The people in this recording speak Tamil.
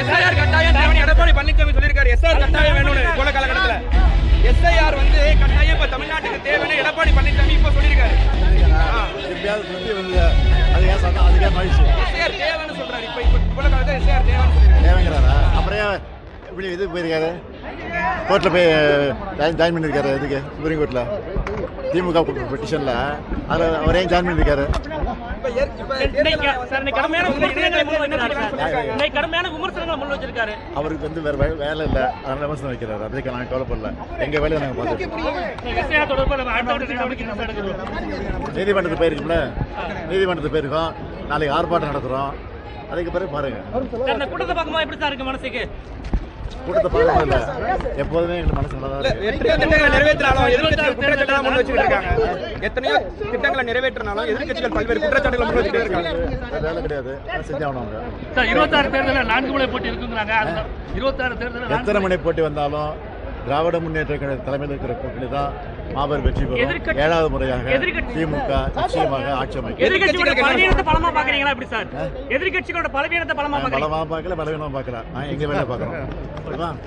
எஸ்ஐஆர் கட்டாயம் தேவைன்னு எடப்பாடி பழனிசாமி சொல்லியிருக்காரு. எஸ்ஐஆர் கட்டாயம் வேணும்னு கோல காலகட்டத்துல. எஸ்ஐஆர் வந்து கட்டாயம் இப்ப தமிழ்நாட்டுக்கு தேவைன்னு எடப்பாடி பழனிசாமி இப்ப சொல்லியிருக்காரு. எஸ்ஐஆர் தேவைன்னு சொல்றாரு. இப்ப இப்ப கோல காலத்துல எஸ்ஐஆர் தேவைன்னு சொல்லியிருக்காரு. தேவைங்கிறாரா? அப்புறம் இப்படி இது போயிருக்காரு? கோர்ட்டில் போய் ஜாயின் பண்ணியிருக்காரு இதுக்கு சுப்ரீம் கோர்ட்டில் திமுக பெட்டிஷனில் அதில் அவர் ஏன் ஜாயின் பண்ணியிருக்காரு. இன்னைக்கு கடுமையான விமர்சனங்களை முன் வச்சிருக்காரு. அவருக்கு வந்து வேறு வேலை இல்லை. அதனால விமர்சனம் வைக்கிறாரு. அதுக்கு நாங்கள் கவலைப்படல. எங்கள் வேலையை பார்த்துருக்கோம் எடுக்கிறோம் நீதிமன்றத்துக்கு போயிருக்கோம்ல? நீதிமன்றத்துக்கு போயிருக்கோம். நாளைக்கு ஆர்ப்பாட்டம் நடத்துகிறோம் அதுக்கு பிறகு இந்த கூட்டத்தை பார்க்கும்போது எப்படி சார் இருக்கு மனசுக்கு? கூட்டத்தை பார்க்கணும் இல்லை எப்போதுமே எங்களுக்கு மனசு நல்லா. எத்தனையோ திட்டங்களை நிறைவேற்றினாலும் எதிர்க்கட்சிகள் பல்வேறு குற்றச்சாட்டுகளை முன் இருக்காங்க. வேலை கிடையாது. செஞ்சாகணும் இருபத்தாறு தேர்தலில் நான்கு முறை போட்டி இருக்குங்கிறாங்க இருபத்தாறு தேர்தலில் எத்தனை மணி போட்டி வந்தாலும் திராவிட முன்னேற்ற கழக தலைமையில் இருக்கிற கூட்டணி தான் மாபெரும் வெற்றி பெறும். ஏழாவது முறையாக திமுக நிச்சயமாக ஆட்சி அமைக்கும். எதிர்கட்சிகளோட பலவீனத்தை பலமா பாக்குறீங்களா எப்படி சார்? எதிர்கட்சிகளோட பலவீனத்தை பலமா பலமாக பார்க்கல பலவீனமாக பார்க்கல. நான் எங்க வேலை பார்க்குறோம்.